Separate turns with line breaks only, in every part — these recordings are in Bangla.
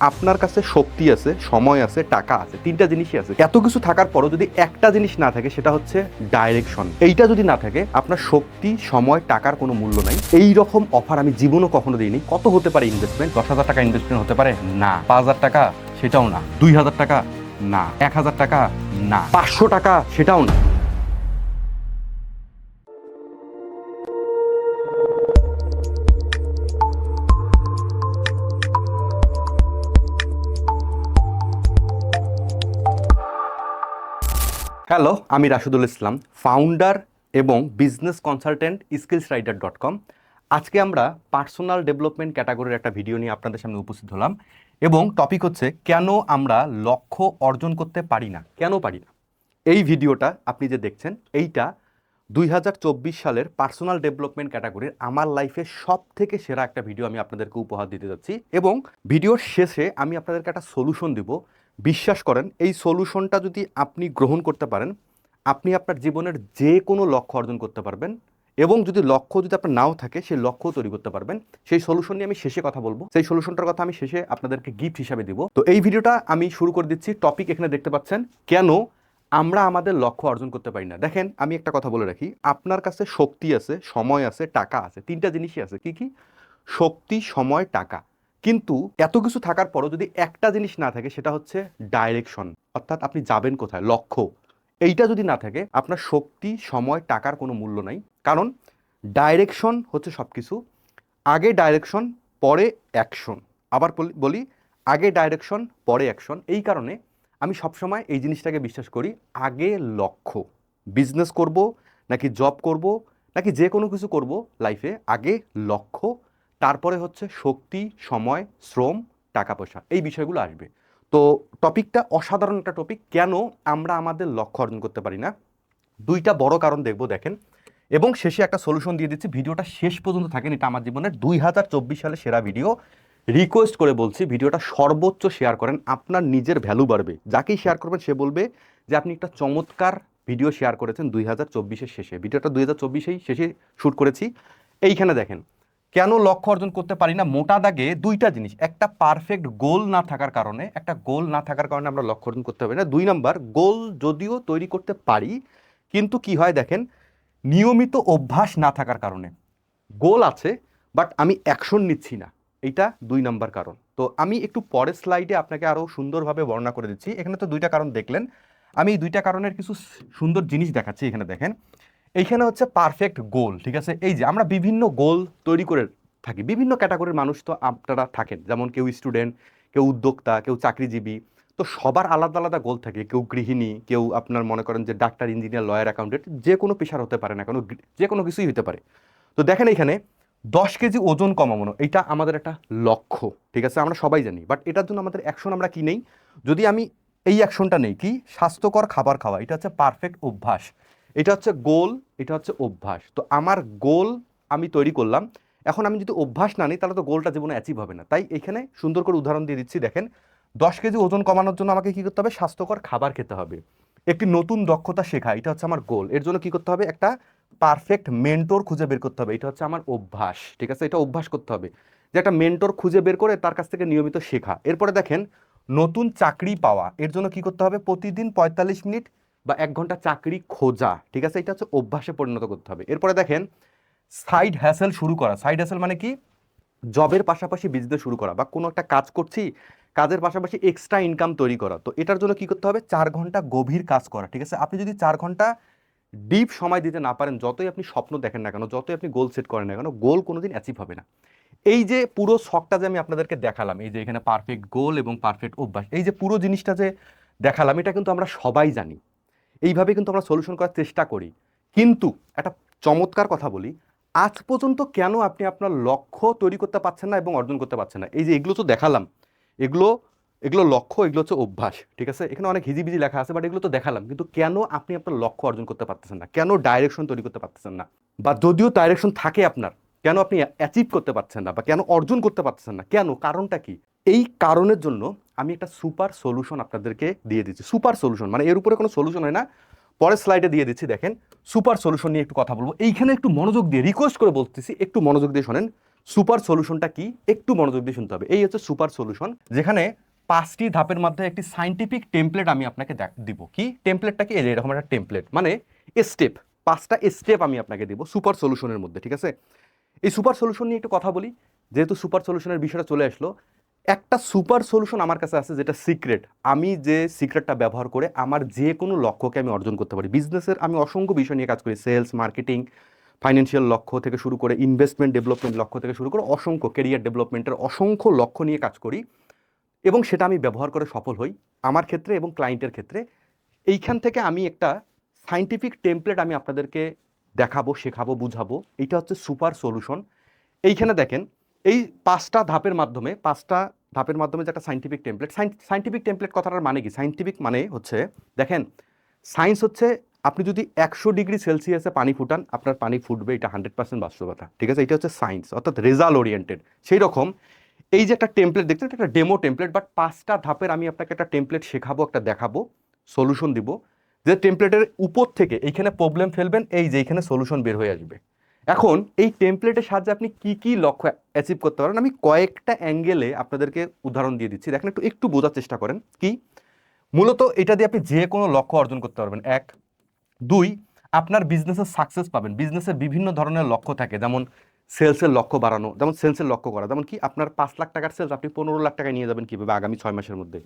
আপনার কাছে শক্তি আছে, সময় আছে, টাকা আছে, তিনটা জিনিসই আছে। এত কিছু থাকার পরও যদি একটা জিনিস না থাকে, সেটা হচ্ছে ডাইরেকশন এইটা যদি না থাকে, আপনার শক্তি, সময়, টাকার কোনো মূল্য নাই। এই রকম অফার আমি জীবনও কখনো দিইনি। কত হতে পারে ইনভেস্টমেন্ট দশ হাজার টাকা ইনভেস্টমেন্ট হতে পারে? না। পাঁচ হাজার টাকা? সেটাও না। দুই হাজার টাকা? না। এক হাজার টাকা? না। পাঁচশো টাকা? সেটাও না। হ্যালো, আমি রাশিদুল ইসলাম ফাউন্ডার এবং business consultant skills rider dot com আজকে আমরা পার্সোনাল ডেভেলপমেন্ট ক্যাটাগরির একটা ভিডিও নিয়ে আপনাদের সামনে উপস্থিত হলাম এবং টপিক হচ্ছে, কেন আমরা লক্ষ্য অর্জন করতে পারি না? কেন পারি না? এই ভিডিওটা আপনি যে দেখছেন, এইটা দুই হাজার চব্বিশ সালের পার্সোনাল ডেভেলপমেন্ট ক্যাটাগরির আমার লাইফের সব থেকে সেরা একটা ভিডিও আমি আপনাদেরকে উপহার দিতে যাচ্ছি এবং ভিডিওর শেষে আমি আপনাদেরকে একটা সলিউশন দিব। বিশ্বাস করেন, এই সলিউশনটা যদি আপনি গ্রহণ করতে পারেন, আপনি আপনার জীবনের যে কোনো লক্ষ্য অর্জন করতে পারবেন এবং যদি লক্ষ্য যদি আপনার নাও থাকে, সেই লক্ষ্য তৈরি করতে পারবেন। সেই সলিউশন নিয়ে আমি শেষে কথা বলব। সেই সলিউশনটার কথা আমি শেষে আপনাদেরকে গিফট হিসাবে দিব। তো এই ভিডিওটা আমি শুরু করে দিচ্ছি। টপিক এখানে দেখতে পাচ্ছেন, কেন আমরা আমাদের লক্ষ্য অর্জন করতে পারি না? দেখেন, আমি একটা কথা বলে রাখি। আপনার কাছে শক্তি আছে, সময় আছে, টাকা আছে, তিনটা জিনিসই আছে। কি কি? শক্তি, সময়, টাকা। কিন্তু এত কিছু থাকার পরও যদি একটা জিনিস না থাকে, সেটা হচ্ছে ডাইরেকশন অর্থাৎ আপনি যাবেন কোথায়? লক্ষ্য। এইটা যদি না থাকে, আপনার শক্তি, সময়, টাকার কোনো মূল্য নাই। কারণ ডাইরেকশন হচ্ছে সব কিছু আগে ডাইরেকশন পরে অ্যাকশন আবার বলি- আগে ডাইরেকশন পরে অ্যাকশন এই কারণে আমি সবসময় এই জিনিসটাকে বিশ্বাস করি, আগে লক্ষ্য। বিজনেস করব, নাকি জব করব, নাকি যে কোনো কিছু করব লাইফে আগে লক্ষ্য তারপরে হচ্ছে শক্তি, সময়, শ্রম টাকা পয়সা এই বিষয়গুলো আসবে। তো টপিকটা অসাধারণ একটা টপিক, কেন আমরা আমাদের লক্ষ্য অর্জন করতে পারি না? দুইটা বড় কারণ দেখব, দেখেন। এবং শেষে একটা সলিউশন দিয়ে দিচ্ছি, ভিডিওটা শেষ পর্যন্ত থাকেন, এটা আমার জীবনের দুই হাজার চব্বিশ সালে সেরা ভিডিও রিকোয়েস্ট করে বলছি, ভিডিওটা সর্বোচ্চ শেয়ার করেন, আপনার নিজের ভ্যালু বাড়বে। যাকেই শেয়ার করবেন, সে বলবে যে, আপনি একটা চমৎকার ভিডিও শেয়ার করেছেন দুই হাজার চব্বিশের শেষে। ভিডিওটা দুই হাজার চব্বিশেই শেষে শ্যুট করেছি। এইখানে দেখেন কেন লক্ষ্য অর্জন করতে পারি না? মোটা দাগে দুইটা জিনিস। একটা পারফেক্ট গোল না থাকার কারণে, একটা গোল না থাকার কারণে আমরা লক্ষ্য অর্জন করতে পারি না। দুই নাম্বার গোল যদিও তৈরি করতে পারি, কিন্তু কি হয় দেখেন, নিয়মিত অভ্যাস না থাকার কারণে। গোল আছে বাট আমি অ্যাকশন নিচ্ছি না। এইটা দুই নাম্বার কারণ। তো আমি একটু পরের স্লাইডে আপনাকে আরও সুন্দরভাবে বর্ণনা করে দিচ্ছি। এখানে তো দুইটা কারণ দেখলেন। আমি এই দুইটা কারণের কিছু সুন্দর জিনিস দেখাচ্ছি এখানে দেখেন। এইখানে হচ্ছে পারফেক্ট গোল ঠিক আছে? এই যে আমরা বিভিন্ন গোল তৈরি করে থাকি, বিভিন্ন ক্যাটাগরির মানুষ তো আপনারা থাকেন, যেমন কেউ স্টুডেন্ট কেউ উদ্যোক্তা, কেউ চাকরিজীবী, তো সবার আলাদা আলাদা গোল থাকে, কেউ গৃহিণী, কেউ আপনার মনে করেন যে ডাক্তার ইঞ্জিনিয়ার লয়ার অ্যাকাউন্টেন্ট যে কোনো পেশার হতে পারে না কোনো যে কোনো কিছুই হতে পারে। তো দেখেন এখানে দশ কেজি ওজন কমানো, এটা আমাদের একটা লক্ষ্য, ঠিক আছে? আমরা সবাই জানি বাট এটার জন্য আমাদের অ্যাকশন আমরা কি নেই? যদি আমি এই অ্যাকশনটা নেই, কি? স্বাস্থ্যকর খাবার খাওয়া, এটা হচ্ছে পারফেক্ট অভ্যাস। এটা হচ্ছে গোল, এটা হচ্ছে অভ্যাস। তো আমার গোল আমি তৈরি করলাম। এখন আমি যদি অভ্যাস না নিই, তাহলে তো গোলটা জীবনে অ্যাচিভ হবে না। তাই এখানে সুন্দর করে উদাহরণ দিয়ে দিচ্ছি, দেখেন। দশ কেজি ওজন কমানোর জন্য আমাকে কী করতে হবে? স্বাস্থ্যকর খাবার খেতে হবে। একটি নতুন দক্ষতা শেখা, এটা হচ্ছে আমার গোল। এর জন্য কী করতে হবে? একটা পারফেক্ট মেন্টর খুঁজে বের করতে হবে। এটা হচ্ছে আমার অভ্যাস, ঠিক আছে? এটা অভ্যাস করতে হবে যে একটা মেন্টর খুঁজে বের করে তার কাছ থেকে নিয়মিত শেখা। এরপরে দেখেন, নতুন চাকরি পাওয়া, এর জন্য কি করতে হবে? প্রতিদিন পঁয়তাল্লিশ মিনিট বা এক ঘণ্টা চাকরি খোঁজা, ঠিক আছে? এটা হচ্ছে অভ্যাসে পরিণত করতে হবে। এরপরে দেখেন সাইড হ্যাসেল শুরু করা। সাইড হ্যাসেল মানে কি? জবের পাশাপাশি বিজনেস শুরু করা বা কোনো একটা কাজ করছি, কাজের পাশাপাশি এক্সট্রা ইনকাম তৈরি করা। তো এটার জন্য কি করতে হবে? চার ঘণ্টা গভীর কাজ করা, ঠিক আছে? আপনি যদি চার ঘণ্টা ডিপ সময় দিতে না পারেন, যতই আপনি স্বপ্ন দেখেন না কেন, যতই আপনি গোল সেট করেন না কেন গোল কোনোদিন অ্যাচিভ হবে না। এই যে পুরো শখটা যে আমি আপনাদেরকে দেখালাম, এই যে এখানে পারফেক্ট গোল এবং পারফেক্ট অভ্যাস, এই যে পুরো জিনিসটা যে দেখালাম, এটা কিন্তু আমরা সবাই জানি। এইভাবে কিন্তু আমরা সলিউশন করার চেষ্টা করি। কিন্তু একটা চমৎকার কথা বলি, আজ পর্যন্ত কেন আপনি আপনার লক্ষ্য তৈরি করতে পারছেন না এবং অর্জন করতে পারছেন না? এই যে এগুলো তো দেখালাম, এগুলো এগুলো লক্ষ্য, এগুলো হচ্ছে অভ্যাস, ঠিক আছে? এখানে অনেক হিজিবিজি লেখা আছে বাট এগুলো তো দেখালাম। কিন্তু কেন আপনি আপনার লক্ষ্য অর্জন করতে পারতেছেন না? কেন ডাইরেকশন তৈরি করতে পারতেছেন না? বা যদিও ডাইরেকশন থাকে আপনার, কেন আপনি অ্যাচিভ করতে পারছেন না? বা কেন অর্জন করতে পারতেছেন না? কেন? কারণটা কি? এই কারণের জন্য আমি একটা সুপার সলিউশন আপনাদেরকে দিয়ে দিচ্ছি। সুপার সলিউশন মানে এর উপরে কোনো সলিউশন হয় না। পরের স্লাইডে দিয়ে দিচ্ছি, দেখেন। সুপার সলিউশন নিয়ে একটু কথা বলব। এইখানে একটু মনোযোগ দিয়ে রিকোয়েস্ট করে বলতেছি, একটু মনোযোগ দিয়ে শোনেন। সুপার সলিউশনটা কি? একটু মনোযোগ দিয়ে শুনতে হবে। এই হচ্ছে সুপার সলিউশন, যেখানে পাঁচটি ধাপের মধ্যে একটি সাইন্টিফিক টেমপ্লেট আমি আপনাকে দিব। কি? টেমপ্লেটটা কি? এরকম একটা টেমপ্লেট মানে স্টেপ পাঁচটা স্টেপ আমি আপনাকে দিব সুপার সলিউশনের মধ্যে, ঠিক আছে? এই সুপার সলিউশন নিয়ে একটু কথা বলি। যেহেতু সুপার সলিউশনের বিষয়টা চলে আসলো একটা সুপার সলিউশন আমার কাছে আছে যেটা সিক্রেট। আমি যে সিক্রেটটা ব্যবহার করে আমার যে কোনো লক্ষ্যকে আমি অর্জন করতে পারি। বিজনেসের আমি অসংখ্য বিষয় নিয়ে কাজ করি। সেলস, মার্কেটিং, ফাইন্যান্সিয়াল লক্ষ্য থেকে শুরু করে, ইনভেস্টমেন্ট ডেভেলপমেন্ট লক্ষ্য থেকে শুরু করে, অসংখ্য কেরিয়ার ডেভেলপমেন্টের অসংখ্য লক্ষ্য নিয়ে কাজ করি এবং সেটা আমি ব্যবহার করে সফল হই আমার ক্ষেত্রে এবং ক্লায়েন্টের ক্ষেত্রে। এইখান থেকে আমি একটা সাইন্টিফিক টেমপ্লেট আমি আপনাদেরকে দেখাবো, শেখাবো, বুঝাবো। এটা হচ্ছে সুপার সলিউশন। এইখানে দেখেন এই পাঁচটা ধাপের মাধ্যমে, পাঁচটা ধাপের মাধ্যমে যে একটা সাইন্টিফিক টেমপ্লেট সাইন্টিফিক টেমপ্লেট কথাটার মানে কি? সাইন্টিফিক মানে হচ্ছে, দেখেন সায়েন্স হচ্ছে আপনি যদি একশো ডিগ্রি সেলসিয়াসে পানি ফুটান, আপনার পানি ফুটবে, এটা হান্ড্রেড পার্সেন্ট বাস্তবতা। ঠিক আছে? এটা হচ্ছে সায়েন্স অর্থাৎ রেজাল্ট ওরিয়েন্টেড সেই রকম এই যে একটা টেমপ্লেট দেখছেন? একটা ডেমো টেমপ্লেট বাট পাঁচটা ধাপের আমি আপনাকে একটা টেমপ্লেট শেখাবো, একটা দেখাবো সলিউশন দিব। যে টেমপ্লেটের উপর থেকে এইখানে প্রবলেম ফেলবেন, এই যে এইখানে সলিউশন বের হয়ে আসবে। এখন এই টেমপ্লেটের সাহায্যে আপনি কি কি লক্ষ্য অ্যাচিভ করতে পারেন? আমি কয়েকটা অ্যাঙ্গেলে আপনাদেরকে উদাহরণ দিয়ে দিচ্ছি। দেখেন, একটু একটু বোঝার চেষ্টা করেন। কি? মূলত এটা দিয়ে আপনি যে কোনো লক্ষ্য অর্জন করতে পারবেন। এক। দুই, আপনার বিজনেসের সাকসেস পাবেন। বিজনেসের বিভিন্ন ধরনের লক্ষ্য থাকে। যেমন সেলসের লক্ষ্য বাড়ানো, যেমন সেলসের লক্ষ্য করা। যেমন কি, আপনার পাঁচ লাখ টাকার সেলস আপনি পনেরো লাখ টাকায় নিয়ে যাবেন কীভাবে আগামী ছয় মাসের মধ্যে?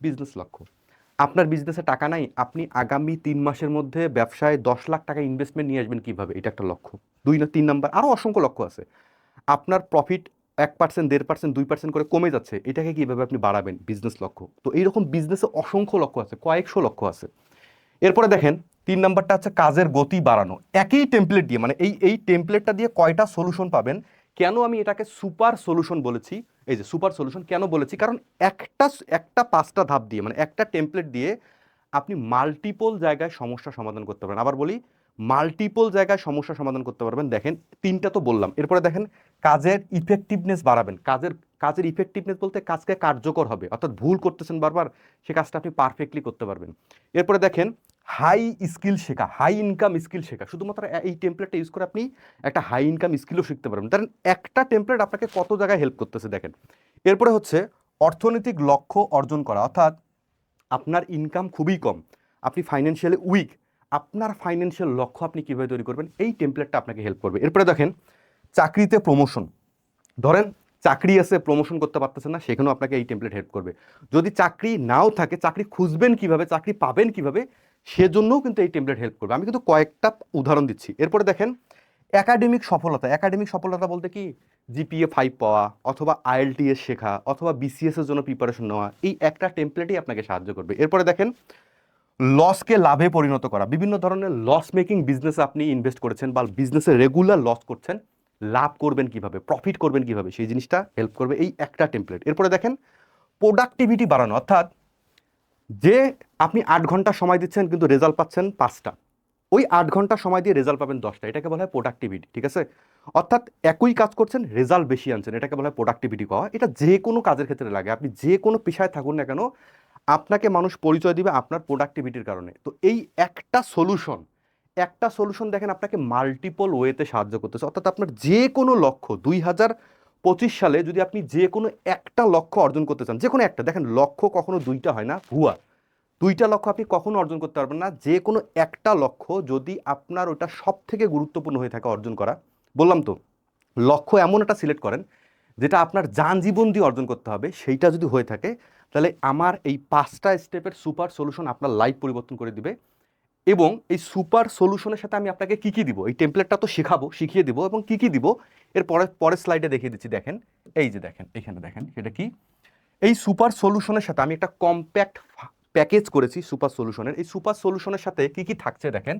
বিজনেস লক্ষ্য। আপনার বিজনেসে টাকা নাই, আপনি আগামী তিন মাসের মধ্যে ব্যবসায় দশ লাখ টাকা ইনভেস্টমেন্ট নিয়ে আসবেন কীভাবে? এটা একটা লক্ষ্য। দুই না তিন নাম্বার আরও অসংখ্য লক্ষ্য আছে। আপনার প্রফিট এক পার্সেন্ট দেড় পার্সেন্ট দুই পার্সেন্ট করে কমে যাচ্ছে, এটাকে কীভাবে আপনি বাড়াবেন? বিজনেস লক্ষ্য। তো এইরকম বিজনেসে অসংখ্য লক্ষ্য আছে, কয়েকশো লক্ষ্য আছে। এরপরে দেখেন, তিন নাম্বারটা হচ্ছে কাজের গতি বাড়ানো। একই টেমপ্লেট দিয়ে মানে এই এই টেমপ্লেটটা দিয়ে কয়টা সলিউশন পাবেন, কেন আমি এটাকে সুপার সলিউশন বলেছি? এই যে সুপার সলিউশন কেন বলেছি? কারণ একটা একটা পাঁচটা ধাপ দিয়ে মানে একটা টেমপ্লেট দিয়ে আপনি মাল্টিপল জায়গায় সমস্যা সমাধান করতে পারেন আবার বলি মাল্টিপল জায়গায় সমস্যা সমাধান করতে পারবেন। দেখেন, তিনটা তো বললাম। এরপরে দেখেন, কাজের ইফেক্টিভনেস বাড়াবেন। কাজের কাজের ইফেক্টিভনেস বলতে কাজকে কার্যকর হবে। অর্থাৎ ভুল করতেছেন বারবার, সে কাজটা আপনি পারফেক্টলি করতে পারবেন। এরপরে দেখেন হাই স্কিল শেখা, হাই ইনকাম স্কিল শেখা। শুধুমাত্র এই টেমপ্লেটটা ইউজ করে আপনি একটা হাই ইনকাম স্কিলও শিখতে পারবেন। কারণ একটা টেমপ্লেট আপনাকে কত জায়গায় হেল্প করতেছে দেখেন। এরপরে হচ্ছে অর্থনৈতিক লক্ষ্য অর্জন করা। অর্থাৎ আপনার ইনকাম খুবই কম, আপনি ফাইন্যান্সিয়ালি উইক আপনার ফাইন্যান্সিয়াল লক্ষ্য আপনি কীভাবে তৈরি করবেন, এই টেমপ্লেটটা আপনাকে হেল্প করবে। এরপরে দেখেন, চাকরিতে প্রমোশন ধরেন, চাকরি আছে প্রমোশন করতে পারতেছেন না, সেখানেও আপনাকে এই টেমপ্লেট হেল্প করবে। যদি চাকরি নাও থাকে, চাকরি খুঁজবেন কীভাবে, চাকরি পাবেন কীভাবে সেজন্যও কিন্তু এই টেমপ্লেট হেল্প করবে। আমি কিন্তু কয়েকটা উদাহরণ দিচ্ছি। এরপরে দেখেন একাডেমিক সফলতা। একাডেমিক সফলতা বলতে কি? জিপিএ ফাইভ পাওয়া অথবা আইএলটিএস শেখা অথবা বিসিএস এর জন্য প্রিপারেশন নেওয়া। এই একটা টেমপ্লেটই আপনাকে সাহায্য করবে। এরপরে দেখেন লসকে লাভে পরিণত করা। বিভিন্ন ধরনের লস মেকিং বিজনেসে আপনি ইনভেস্ট করেছেন বা বিজনেসে রেগুলার লস করছেন, লাভ করবেন কীভাবে প্রফিট করবেন কীভাবে, সেই জিনিসটা হেল্প করবে এই একটা টেমপ্লেট এরপরে দেখেন প্রোডাক্টিভিটি বাড়ানো। অর্থাৎ যে আপনি আট ঘণ্টা সময় দিচ্ছেন কিন্তু রেজাল্ট পাচ্ছেন পাঁচটা। ওই আট ঘণ্টা সময় দিয়ে রেজাল্ট পাবেন দশটা। এটাকে বলা হয় প্রোডাক্টিভিটি ঠিক আছে? অর্থাৎ একই কাজ করছেন, রেজাল্ট বেশি আনছেন। এটাকে বলা হয় প্রোডাক্টিভিটি পাওয়া। এটা যে কোনো কাজের ক্ষেত্রে লাগে। আপনি যে কোনো পেশায় থাকুন না কেন, আপনাকে মানুষ পরিচয় দিবে আপনার প্রোডাক্টিভিটির কারণে। তো এই একটা সলিউশন একটা সলিউশন দেখেন আপনাকে মাল্টিপল ওয়েতে সাহায্য করতেছে। অর্থাৎ আপনার যে কোনো লক্ষ্য, দুই হাজার পঁচিশ সালে যদি আপনি যে কোনো একটা লক্ষ্য অর্জন করতে চান, যে কোনো একটা, দেখেন লক্ষ্য কখনো দুইটা হয় না, ভুয়া। দুইটা লক্ষ্য আপনি কখনো অর্জন করতে পারবেন না। যে কোনো একটা লক্ষ্য যদি আপনার ওটা সব থেকে গুরুত্বপূর্ণ হয়ে থাকে অর্জন করা, বললাম তো, লক্ষ্য এমন একটা সিলেক্ট করেন, যেটা আপনার যান জীবন দিয়ে অর্জন করতে হবে, সেইটা যদি হয়ে থাকে, তাহলে আমার এই পাঁচটা স্টেপের সুপার সলিউশন আপনার লাইফ পরিবর্তন করে দিবে। এবং এই সুপার সলিউশনের সাথে আমি আপনাকে কী কী দিব? এই টেমপ্লেটটা তো শেখাবো, শিখিয়ে দিব এবং কী কী দিব? এর পরে পরের স্লাইডে দেখিয়ে দিচ্ছি, দেখেন। এই যে দেখেন, এখানে দেখেন, সেটা কি? এই সুপার সলিউশনের সাথে আমি একটা কম্প্যাক্ট প্যাকেজ করেছি সুপার সলিউশনের। এই সুপার সলিউশনের সাথে কি কি থাকছে দেখেন?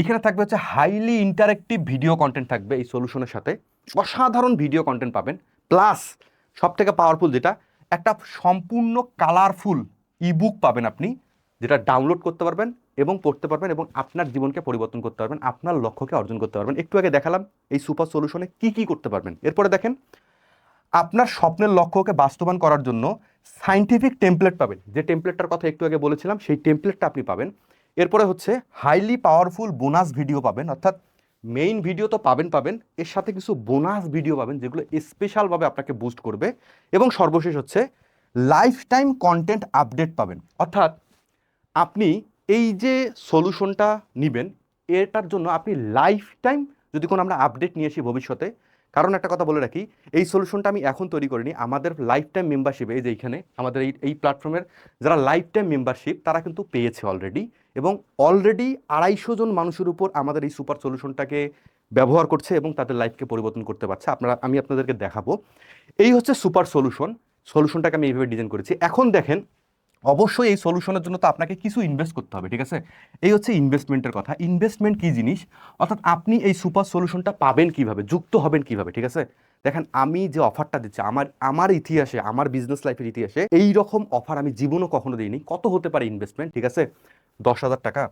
এখানে থাকবে হচ্ছে হাইলি ইন্টারেক্টিভ ভিডিও কন্টেন্ট থাকবে এই সলিউশনের সাথে। অসাধারণ ভিডিও কন্টেন্ট পাবেন। প্লাস সব থেকে পাওয়ারফুল যেটা, একটা সম্পূর্ণ কালারফুল ইবুক পাবেন আপনি, যেটা ডাউনলোড করতে পারবেন। এবং পড়তে পারবেন এবং আপনার জীবনকে পরিবর্তন করতে পারবেন, আপনার লক্ষ্যকে অর্জন করতে পারবেন। একটু আগে দেখালাম এই সুপার সলিউশনে কি কি করতে পারবেন। এরপরে দেখেন, আপনার স্বপ্নের লক্ষ্যকে বাস্তবায়ন করার জন্য সাইন্টিফিক টেমপ্লেট পাবেন। যে টেমপ্লেটটার কথা একটু আগে বলেছিলাম, সেই টেমপ্লেটটা আপনি পাবেন। এরপরে হচ্ছে হাইলি পাওয়ারফুল বোনাস ভিডিও পাবেন। অর্থাৎ মেইন ভিডিও তো পাবেন পাবেন। এর সাথে কিছু বোনাস ভিডিও পাবেন, যেগুলো স্পেশালভাবে আপনাকে বুস্ট করবে। এবং সর্বশেষ হচ্ছে লাইফ টাইম কন্টেন্ট আপডেট পাবেন। অর্থাৎ আপনি এই যে সলিউশনটা নেবেন, এটার জন্য আপনি লাইফ টাইম যদি কোনো আমরা আপডেট নিয়ে আসি ভবিষ্যতে, কারণ একটা কথা বলে রাখি, এই সলিউশনটা আমি এখন তৈরি করিনি, আমাদের লাইফ টাইম মেম্বারশিপ এই যে এইখানে, আমাদের এই এই প্ল্যাটফর্মের যারা লাইফ টাইম মেম্বারশিপ তারা কিন্তু পেয়েছে অলরেডি এবং অলরেডি আড়াইশো জন মানুষের উপর আমাদের এই সুপার সলিউশনটাকে ব্যবহার করছে এবং তাদের লাইফকে পরিবর্তন করতে পারছে। আপনারা, আমি আপনাদেরকে দেখাবো। এই হচ্ছে সুপার সলিউশন সলিউশনটাকে আমি এইভাবে ডিজাইন করেছি। এখন দেখেন অবশ্যই এই সলিউশনের জন্য তো আপনাকে কিছু ইনভেস্ট করতে হবে, ঠিক আছে? এই হচ্ছে ইনভেস্টমেন্টের কথা। ইনভেস্টমেন্ট কি জিনিস? অর্থাৎ আপনি এই সুপার সলিউশনটা পাবেন কীভাবে, যুক্ত হবেন কীভাবে, ঠিক আছে? দেখেন, আমি যে অফারটা দিচ্ছি, আমার আমার ইতিহাসে, আমার বিজনেস লাইফের ইতিহাসে এই রকম অফার আমি জীবনও কখনো দিইনি। কত হতে পারে ইনভেস্টমেন্ট ঠিক আছে? দশ হাজার টাকা।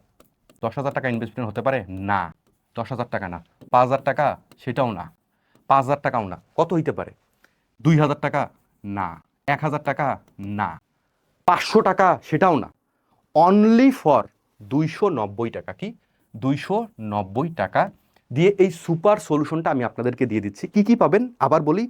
দশ হাজার টাকা ইনভেস্টমেন্ট হতে পারে? না। দশ হাজার টাকা না। পাঁচ হাজার টাকা? সেটাও না। পাঁচ হাজার টাকাও না। কত হইতে পারে? দুই হাজার টাকা? না। এক হাজার টাকা? না। পাঁচশো টাকা সেটাও না। অনলি ফর দুইশো নব্বই টাকা, কি? দুইশো নব্বই টাকা দিয়ে এই সুপার সলিউশনটা আমি আপনাদেরকে দিয়ে দিচ্ছি। কি কি পাবেন? আবার বলি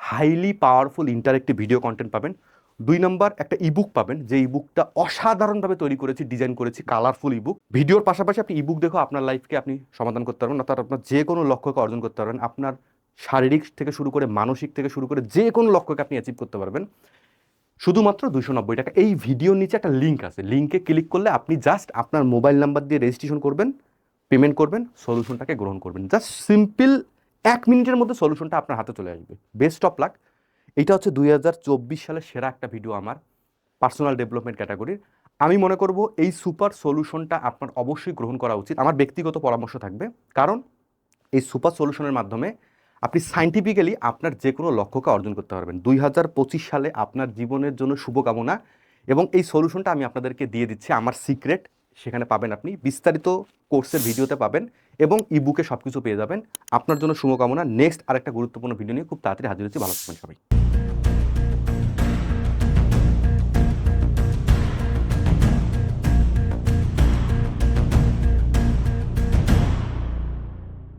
highly powerful interactive video content পাবেন। দুই নম্বর, একটা ইবুক পাবেন। যে ইবুকটা অসাধারণভাবে তৈরি করেছি ডিজাইন করেছি কালারফুল ইবুক ভিডিওর পাশাপাশি আপনি ইবুক দেখো আপনার লাইফকে আপনি সমাধান করতে পারবেন, অর্থাৎ আপনার যে কোনো লক্ষ্যকে অর্জন করতে পারবেন। আপনার শারীরিক থেকে শুরু করে মানসিক থেকে শুরু করে যে কোনো লক্ষ্যকে আপনি অ্যাচিভ করতে পারবেন। শুধুমাত্র দুশো নব্বই টাকা। এই ভিডিওর নিচে একটা লিঙ্ক আছে। লিঙ্কে ক্লিক করলে আপনি জাস্ট আপনার মোবাইল নাম্বার দিয়ে রেজিস্ট্রেশন করবেন পেমেন্ট করবেন সলিউশনটাকে গ্রহণ করবেন। জাস্ট সিম্পল এক মিনিটের মধ্যে সলিউশনটা আপনার হাতে চলে আসবে। বেস্ট অফ লাক এটা হচ্ছে দুই সালের সেরা একটা ভিডিও আমার পার্সোনাল ডেভেলপমেন্ট ক্যাটাগরির আমি মনে করব এই সুপার সলিউশনটা আপনার অবশ্যই গ্রহণ করা উচিত। আমার ব্যক্তিগত পরামর্শ থাকবে। কারণ এই সুপার সলিউশনের মাধ্যমে আপনি সাইন্টিফিক্যালি আপনার যে কোনো লক্ষ্যকে অর্জন করতে পারবেন। দুই হাজার পঁচিশ সালে আপনার জীবনের জন্য শুভকামনা এবং এই সলিউশনটা আমি আপনাদেরকে দিয়ে দিচ্ছি। আমার সিক্রেট সেখানে পাবেন আপনি। বিস্তারিত কোর্সের ভিডিওতে পাবেন এবং ই বুকে সব কিছু পেয়ে যাবেন। আপনার জন্য শুভকামনা। নেক্সট আরেকটা গুরুত্বপূর্ণ ভিডিও নিয়ে খুব তাড়াতাড়ি হাজির হচ্ছে। ভালো থাকবেন সবাই।